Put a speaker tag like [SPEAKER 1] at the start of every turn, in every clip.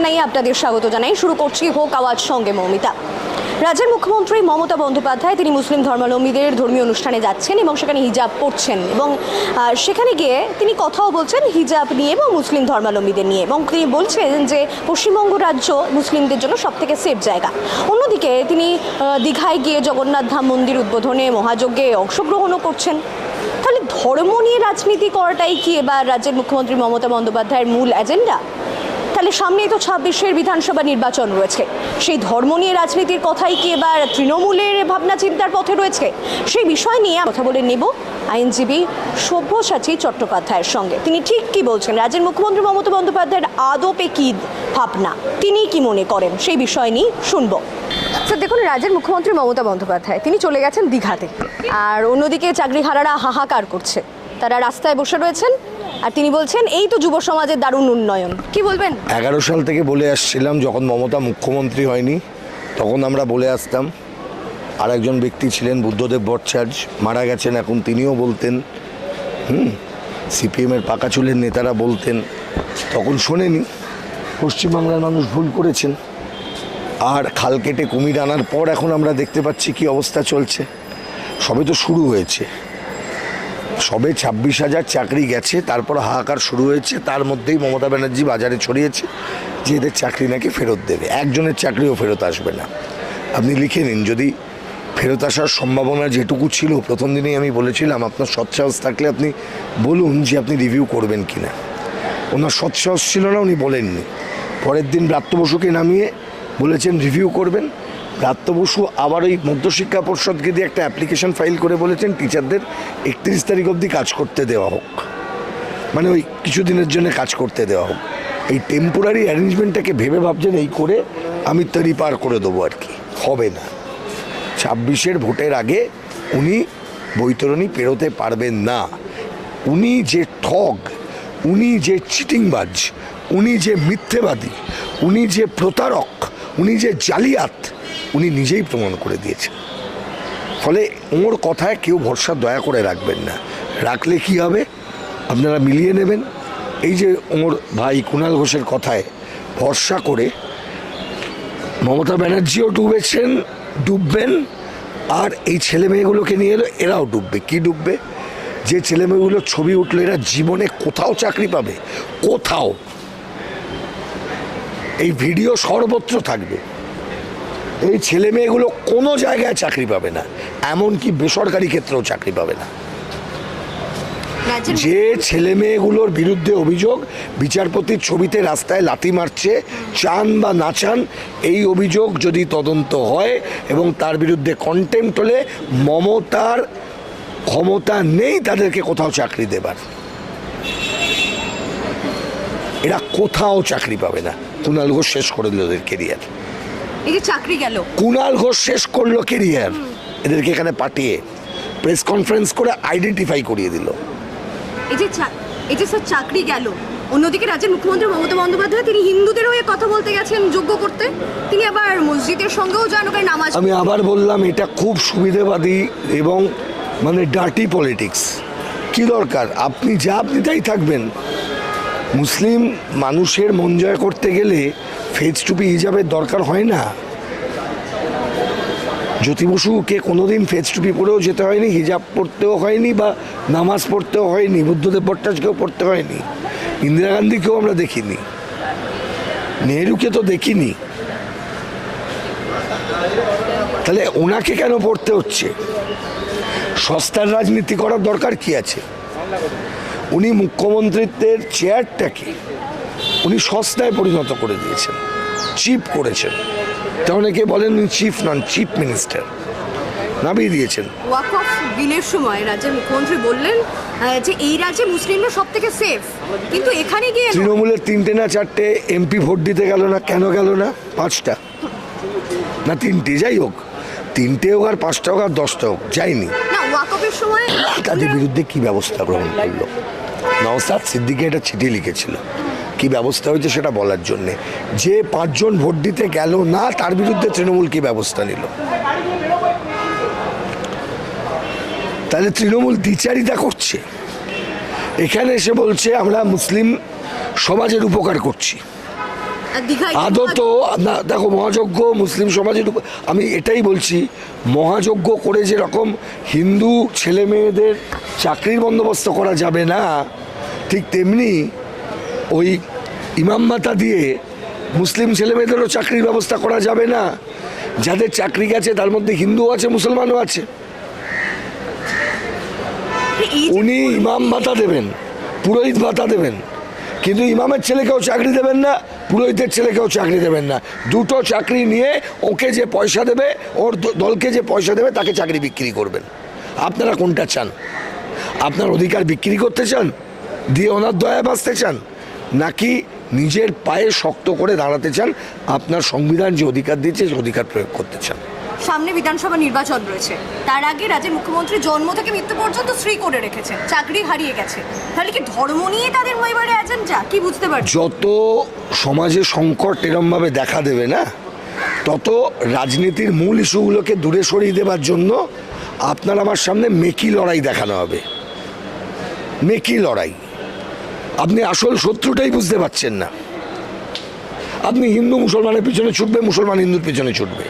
[SPEAKER 1] জানাই, আপনাদের স্বাগত জানাই। শুরু করছি হোক আওয়াজ সঙ্গে মৌমিতা। রাজ্যের মুখ্যমন্ত্রী মমতা বন্দ্যোপাধ্যায়, তিনি মুসলিম ধর্মাবলম্বীদের ধর্মীয় অনুষ্ঠানে যাচ্ছেন এবং সেখানে হিজাব পরছেন এবং সেখানে গিয়ে তিনি কথাও বলছেন হিজাব নিয়ে এবং মুসলিম ধর্মাবলম্বীদের নিয়ে এবং তিনি বলছেন যে পশ্চিমবঙ্গ রাজ্য মুসলিমদের জন্য সব থেকে সেফ জায়গা। অন্যদিকে তিনি দীঘায় গিয়ে জগন্নাথ ধাম মন্দির উদ্বোধনে মহাযজ্ঞে অংশগ্রহণও করছেন। তাহলে ধর্ম নিয়ে রাজনীতি করাটাই কি এবার রাজ্যের মুখ্যমন্ত্রী মমতা বন্দ্যোপাধ্যায়ের মূল এজেন্ডা তাহলে সামনেই তো ছাব্বিশের বিধানসভা নির্বাচন রয়েছে। সেই ধর্ম নিয়ে রাজনীতির কথাই কি এবার তৃণমূলের ভাবনা চিন্তার পথে রয়েছে? সেই বিষয় নিয়ে কথা বলে নেব আইনজীবী সব্যসাচী চট্টোপাধ্যায়ের সঙ্গে। তিনি ঠিক কি বলছেন? রাজ্যের মুখ্যমন্ত্রী মমতা বন্দ্যোপাধ্যায়ের আদপে কি ভাবনা? তিনি কি মনে করেন? সেই বিষয় নিয়ে শুনব। স্যার, দেখুন, রাজ্যের মুখ্যমন্ত্রী মমতা বন্দ্যোপাধ্যায়, তিনি চলে গেছেন দীঘাতে। আর অন্যদিকে চাকরিহারারা হাহাকার করছে। তারা রাস্তায় বসে রয়েছেন। আর তিনি বলছেন, এই তো যুব সমাজের দারুণ উন্নয়ন। কি বলবেন?
[SPEAKER 2] এগারো সাল থেকে বলে আসছিলাম, যখন মমতা মুখ্যমন্ত্রী হয়নি, তখন আমরা বলে আসতাম। আর একজন ব্যক্তি ছিলেন বুদ্ধদেব ভট্টাচার্য, মারা গেছেন এখন তিনিও বলতেন। হুম, সিপিএমের পাকা চুলের নেতারা বলতেন। তখন শোনেনি, পশ্চিমবাংলার মানুষ ভুল করেছেন। আর খাল কেটে কুমির আনার পর এখন আমরা দেখতে পাচ্ছি কি অবস্থা চলছে। সবে তো শুরু হয়েছে। সবে ছাব্বিশ হাজার চাকরি গেছে, তারপর হাহাকার শুরু হয়েছে, তার মধ্যেই মমতা ব্যানার্জি বাজারে ছড়িয়েছে যে এদের চাকরি নাকি ফেরত দেবে। একজনের চাকরিও ফেরত আসবে না। আপনি লিখে নিন, যদি ফেরত আসার সম্ভাবনা যেটুকু ছিল, প্রথম দিনেই আমি বলেছিলাম, আপনার সৎসাহস থাকলে আপনি বলুন যে আপনি রিভিউ করবেন কি না ওনার সৎসাহস ছিল না, উনি বলেননি। পরের দিন ব্রাত্য বসুকে নামিয়ে বলেছেন রিভিউ করবেন। ব্রাত্য বসু আবার ওই মধ্যশিক্ষা পর্ষদকে দিয়ে একটা অ্যাপ্লিকেশন ফাইল করে বলেছেন টিচারদের একত্রিশ তারিখ অবধি কাজ করতে দেওয়া হোক। মানে ওই কিছুদিনের জন্য কাজ করতে দেওয়া হোক। এই টেম্পোরারি অ্যারেঞ্জমেন্টটাকে ভেবে ভাবছেন এই করে আমি তৈরি পার করে দেবো আর কি। হবে না। ছাব্বিশের ভোটের আগে উনি বৈতরণী পেরোতে পারবেন না। উনি যে ঠগ, উনি যে চিটিংবাজ, উনি যে মিথ্যেবাদী, উনি যে প্রতারক, উনি যে জালিয়াত উনি নিজেই প্রমাণ করে দিয়েছেন। ফলে ওর কথায় কেউ ভরসা, দয়া করে রাখবেন না। রাখলে কি হবে? আপনারা মিলিয়ে নেবেন। এই যে ওর ভাই কুণাল ঘোষের কথায় ভরসা করে মমতা ব্যানার্জিও ডুবেছেন, ডুববেন, আর এই ছেলে মেয়েগুলোকে নিয়ে এলো, এরাও ডুববে। কি ডুববে? যে ছেলে মেয়েগুলোর ছবি উঠল, এরা জীবনে কোথাও চাকরি পাবে? কোথাও? এই ভিডিও সর্বত্র থাকবে। এই ছেলে মেয়েগুলো কোনো জায়গায় চাকরি পাবে না এমনকি বেসরকারি ক্ষেত্রেও চাকরি পাবে না। যে ছেলে মেয়েগুলোর বিরুদ্ধে অভিযোগ বিচারপতির ছবিতে রাস্তায় লাথি মারছে চান বা না চান এই অভিযোগ যদি তদন্ত হয় এবং তার বিরুদ্ধে কন্টেম্প হলে মমতার ক্ষমতা নেই তাদেরকে কোথাও চাকরি দেবার। এরা কোথাও চাকরি পাবে না। কুণাল ঘোষ শেষ করে দিল ওদের কেরিয়ার
[SPEAKER 1] এই যে চাকরি গেল।
[SPEAKER 2] কুণাল ঘোষ শেষ করল কেরিয়ার এদেরকে এখানে পাঠিয়ে প্রেস কনফারেন্স করে আইডেন্টিফাই করিয়ে দিল।
[SPEAKER 1] এই যে এই যে স্যার চাকরি গেল। অন্যদিকে রাজ্যের মুখ্যমন্ত্রী মমতা বন্দ্যোপাধ্যায় তিনি হিন্দুদের হয়ে কথা বলতে গেছেন যোগ্য করতে। তিনি আবার মসজিদের সঙ্গেও যান ওখানে নামাজ
[SPEAKER 2] আমি আবার বললাম এটা খুব সুবিধেবাদী এবং মানে ডার্টি পলিটিক্স কি দরকার? আপনি যা আপনি তাই থাকবেন। মুসলিম মানুষের মন জয় করতে গেলে ফেজ টুপি হিজাবের দরকার হয় না। জ্যোতি বসুকে কোনোদিন ফেজ টুপি পরেও যেতে হয়নি, হিজাব পড়তেও হয়নি বা নামাজ পড়তেও হয়নি, বুদ্ধদেব ভট্টাচার্যকেও পড়তে হয়নি, ইন্দিরা গান্ধীকেও আমরা দেখিনি, নেহরুকে তো দেখিনি। তাহলে ওনাকে কেন পড়তে হচ্ছে? সস্তার রাজনীতি করার দরকার কি আছে? উনি মুখ্যমন্ত্রিত্বের চেয়ারটাকে উনি সস্তায় পরিণত করে দিয়েছেন। চিপ করেছেন। তা অনেকে বলেন চিফ নন চিফ মিনিস্টার? নামিয়ে দিয়েছেন।
[SPEAKER 1] ওয়াক অফ বিলের সময় রাজ্যের মুখ্যমন্ত্রী বললেন যে এই রাজ্যে মুসলিমরা সব থেকে সেফ কিন্তু এখানে গিয়ে
[SPEAKER 2] তৃণমূলের তিনটে না চারটে এমপি ভোট দিতে গেল না কেন গেল না? পাঁচটা। না তিনটে যাই হোক। তিনটে হোক আর পাঁচটা হোক আর দশটা হোক যায়নি।
[SPEAKER 1] না ওয়াক অফের সময়
[SPEAKER 2] তাদের বিরুদ্ধে কি ব্যবস্থা গ্রহণ করল? নওসাদ সিদ্দিকে একটা চিঠি লিখেছিল। কি ব্যবস্থা হয়েছে সেটা বলার জন্যে। যে পাঁচজন ভোট দিতে গেল না তার বিরুদ্ধে তৃণমূল কি ব্যবস্থা নিল? তাহলে তৃণমূল দ্বিচারিতা করছে। এখানে এসে বলছে আমরা মুসলিম সমাজের উপকার করছি। আদত না দেখো মহাযজ্ঞ মুসলিম সমাজের আমি এটাই বলছি মহাযজ্ঞ করে যেরকম হিন্দু ছেলে মেয়েদের চাকরির বন্দোবস্ত করা যাবে না ঠিক তেমনি ওই ইমাম মাতা দিয়ে মুসলিম ছেলে মেয়েদেরও চাকরির ব্যবস্থা করা যাবে না। যাদের চাকরি গেছে তার মধ্যে হিন্দু আছে মুসলমানও আছে। উনি ইমাম ভাতা দেবেন পুরোহিত ভাতা দেবেন। কিন্তু ইমামের ছেলেকেও চাকরি দেবেন না পুরোহিতের ছেলেকেও চাকরি দেবেন না। দুটো চাকরি নিয়ে ওকে যে পয়সা দেবে ওর দলকে যে পয়সা দেবে তাকে চাকরি বিক্রি করবেন। আপনারা কোনটা চান? আপনার অধিকার বিক্রি করতে চান? দিয়ে ওনার দয়া বাঁচতে চান? নাকি নিজের পায়ে শক্ত করে দাঁড়াতে চান আপনার সংবিধান যে অধিকার দিয়েছে সে অধিকার প্রয়োগ করতে চান?
[SPEAKER 1] সামনে বিধানসভা নির্বাচন রয়েছে। তার আগে রাজ্যের মুখ্যমন্ত্রী জন্ম থেকে মৃত্যু পর্যন্ত স্ত্রী করে রেখেছেন চাকরি হারিয়ে গেছে। তাহলে কি ধর্ম নিয়ে তাদের এবারে এজেন্ডা কি বুঝতে পারছি
[SPEAKER 2] যত সমাজে সংকট এরমভাবে দেখা দেবে না তত রাজনীতির মূল ইস্যুগুলোকে দূরে সরিয়ে দেবার জন্য আপনার আমার সামনে মেকি লড়াই দেখানো হবে। মেকি লড়াই। আপনি আসল শত্রুটাই বুঝতে পারছেন না। আপনি হিন্দু মুসলমানের পিছনে ছুটবে, মুসলমান হিন্দুর পিছনে ছুটবে।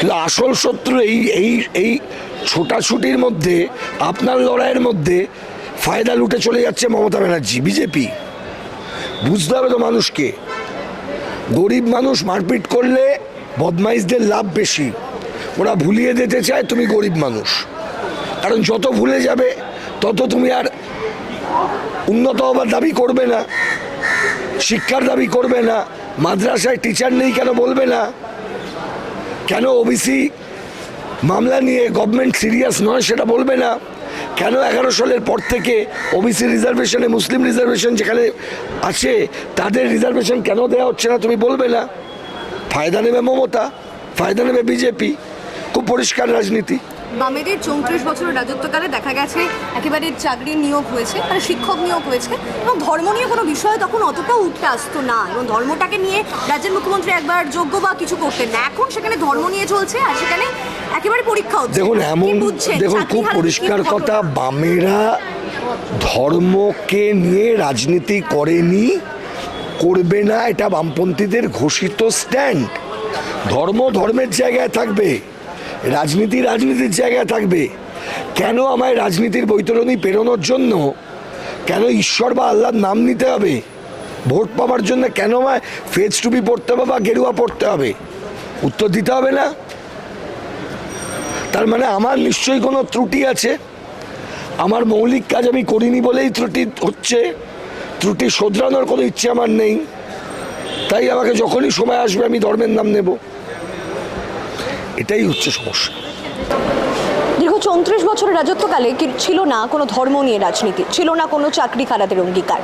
[SPEAKER 2] কিন্তু আসল শত্রু এই এই এই ছোটাছুটির মধ্যে, আপনার লড়াইয়ের মধ্যে ফায়দা লুটে চলে যাচ্ছে মমতা ব্যানার্জি, বিজেপি। বুঝতে হবে তো মানুষকে। গরিব মানুষ মারপিট করলে বদমাইশদের লাভ বেশি। ওরা ভুলিয়ে দিতে চায় তুমি গরিব মানুষ। কারণ যত ভুলে যাবে, তত তুমি আর উন্নত হবার দাবি করবে না, শিক্ষার দাবি করবে না, মাদ্রাসায় টিচার নেই কেন বলবে না? কেন ওবিসি মামলা নিয়ে গভর্নমেন্ট সিরিয়াস নয় সেটা বলবে না? কেন এগারো সালের পর থেকে ওবিসি রিজার্ভেশনে মুসলিম রিজার্ভেশন যেখানে আছে, তাদের রিজার্ভেশন কেন দেওয়া হচ্ছে না তুমি বলবে না? ফায়দা নেবে মমতা, ফায়দা নেবে বিজেপি খুব পরিষ্কার রাজনীতি।
[SPEAKER 1] বামেদের চৌত্রিশ বছরের রাজত্বকালে দেখা গেছে একেবারে চাকরির নিয়োগ হয়েছে মানে শিক্ষক নিয়োগ হয়েছে এবং ধর্ম নিয়ে কোনো বিষয় তখন অতটাও উঠে আসতো না এবং ধর্মটাকে নিয়ে রাজ্যের মুখ্যমন্ত্রী একবার যোগ্য বা কিছু করতেন না। এখন সেখানে ধর্ম নিয়ে চলছে আর সেখানে একেবারে পরীক্ষা হচ্ছে।
[SPEAKER 2] দেখুন এমন? দেখুন খুব পরিষ্কার কথা বামেরা ধর্মকে নিয়ে রাজনীতি করেনি করবে না এটা বামপন্থীদের ঘোষিত স্ট্যান্ড ধর্ম ধর্মের জায়গায় থাকবে। রাজনীতি রাজনীতির জায়গায় থাকবে। কেন আমায় রাজনীতির বৈতরণী পেরোনোর জন্য? কেন ঈশ্বর বা আল্লাহর নাম নিতে হবে? ভোট পাওয়ার জন্য কেন আমায় ফেজ টুপি পড়তে হবে বা গেরুয়া পড়তে হবে? উত্তর দিতে হবে না? তার মানে আমার নিশ্চয়ই কোনো ত্রুটি আছে? আমার মৌলিক কাজ আমি করিনি বলেই ত্রুটি হচ্ছে? ত্রুটি শোধরানোর কোনো ইচ্ছে আমার নেই? তাই আমাকে যখনই সময় আসবে আমি ধর্মের নাম নেব। এটাই হচ্ছে সমস্যা।
[SPEAKER 1] দীর্ঘ চৌত্রিশ বছরের রাজত্বকালে ছিল না কোনো ধর্ম নিয়ে রাজনীতি? ছিল না কোনো চাকরি খালাতের অঙ্গীকার?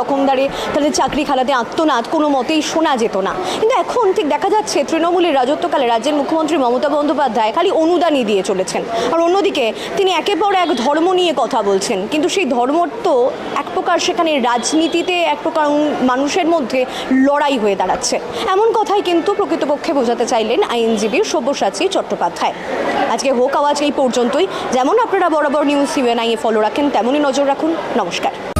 [SPEAKER 1] কোনো রকম দাঁড়ে তাদের চাকরি খালাতে আত্মনাদ কোনো মতেই শোনা যেত না। কিন্তু এখন ঠিক দেখা যাচ্ছে, তৃণমূলের রাজত্বকালে রাজ্যের মুখ্যমন্ত্রী মমতা বন্দ্যোপাধ্যায় খালি অনুদানই দিয়ে চলেছেন। আর অন্যদিকে, তিনি একের পর এক ধর্ম নিয়ে কথা বলছেন। কিন্তু সেই ধর্ম তো এক প্রকার সেখানে রাজনীতিতে এক প্রকার মানুষের মধ্যে লড়াই হয়ে দাঁড়াচ্ছে। এমন কথাই কিন্তু প্রকৃতপক্ষে বোঝাতে চাইলেন আইনজীবী সব্যসাচী চট্টোপাধ্যায়। আজকে হোক আওয়াজ এই পর্যন্তই। যেমন আপনারা বরাবর নিউজ সিভিএনআইয়ে ফলো রাখেন, তেমনই নজর রাখুন। নমস্কার।